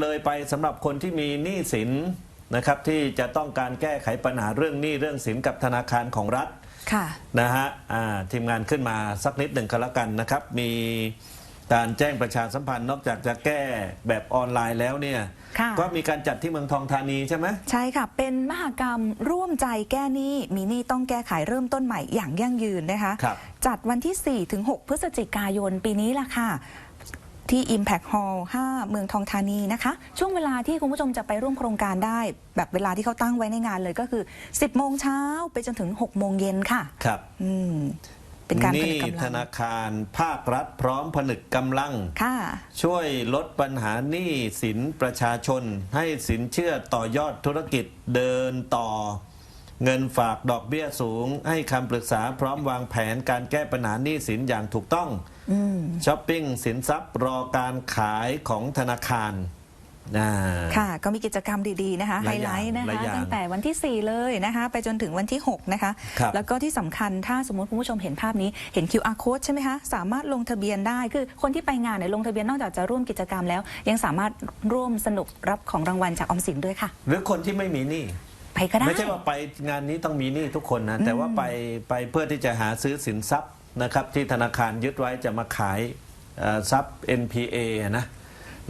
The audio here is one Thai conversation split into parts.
เลยไปสำหรับคนที่มีหนี้สินนะครับที่จะต้องการแก้ไขปัญหาเรื่องหนี้เรื่องสินกับธนาคารของรัฐค่ะนะฮะอ่าทีมงานขึ้นมาสักนิดหนึ่งก็แล้วกันนะครับ มีการแจ้งประชาสัมพันธ์นอกจากจะแก้แบบออนไลน์แล้วเนี่ยค่ะก็มีการจัดที่เมืองทองธานีใช่ไหมใช่ค่ะ เป็นมหกรรมร่วมใจแก้หนี้มีหนี้ต้องแก้ไขเริ่มต้นใหม่อย่างยั่งยืนนะคะครับจัดวันที่4ถึง6พฤศจิกายนปีนี้ล่ะค่ะ ที่ Impact Hall 5 เมืองทองธานีนะคะ ช่วงเวลาที่คุณผู้ชมจะไปร่วมโครงการได้ แบบเวลาที่เขาตั้งไว้ในงานเลยก็คือ 10 โมงเช้าไปจนถึง 6 โมงเย็นค่ะ ครับ อืม เป็นการผหนึนี้กธกำลังนาคารภาครัฐพร้อมผนึกกำลัง ค่ะ ช่วยลดปัญหาหนี้สินประชาชน ให้สินเชื่อต่อยอดธุรกิจเดินต่อ เงินฝากดอกเบี้ยสูง ให้คำปรึกษาพร้อมวางแผนการแก้ปัญหาหนี้สินอย่างถูกต้องอืมช้อปปิ้งสินทรัพย์รอการขายของธนาคารอ่าค่ะ ก็มีกิจกรรมดีๆนะคะหไฮลายอไลย่างท์นะหลายคะอย่างตั้งแต่วันที่ 4 เลยนะคะ ไปจนถึงวันที่ 6 นะคะครับแล้วก็ที่สำคัญถ้าสมมติคุณผู้ชมเห็นภาพนี้เห็น QR code ใช่ไหมคะ สามารถลงทะเบียนได้คือคนที่ไปงานเนี่ยลงทะเบียนนอกจากจะร่วมกิจกรรมแล้ว ยังสามารถร่วมสนุกรับของรางวัลจากออมสินด้วยค่ะ หรือคนที่ไม่มีหนี้ไป ก็ได้ ไม่ใช่ว่าไปงานนี้ต้องมีหนี้ทุกคนนะแต่ว่าไปไปเพื่อที่จะหาซื้อสินทรัพย์นะครับที่ธนาคารยึดไว้จะมาขายเอ่อทรัพย์ NPA อะนะ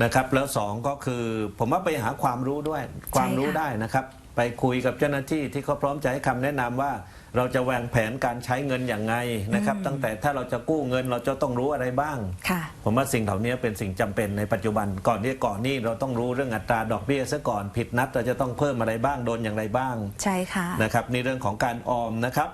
นะครับแล้วสองก็คือผมว่าไปหาความรู้ด้วยความรู้ได้นะครับ ไปคุยกับเจ้าหน้าที่ที่เขาพร้อมจะให้คำแนะนำว่า เราจะวางแผนการใช้เงินอย่างไงนะครับ ตั้งแต่ถ้าเราจะกู้เงินเราจะต้องรู้อะไรบ้าง ค่ะ ผมว่าสิ่งเหล่านี้เป็นสิ่งจำเป็นในปัจจุบันก่อนที่จะก่อนหนี้เราต้องรู้เรื่องอัตราดอกเบี้ยซะก่อนผิดนัดเราจะต้องเพิ่มอะไรบ้างโดนอย่างไรบ้างใช่ค่ะ นะครับนี่เรื่องของการออมนะครับ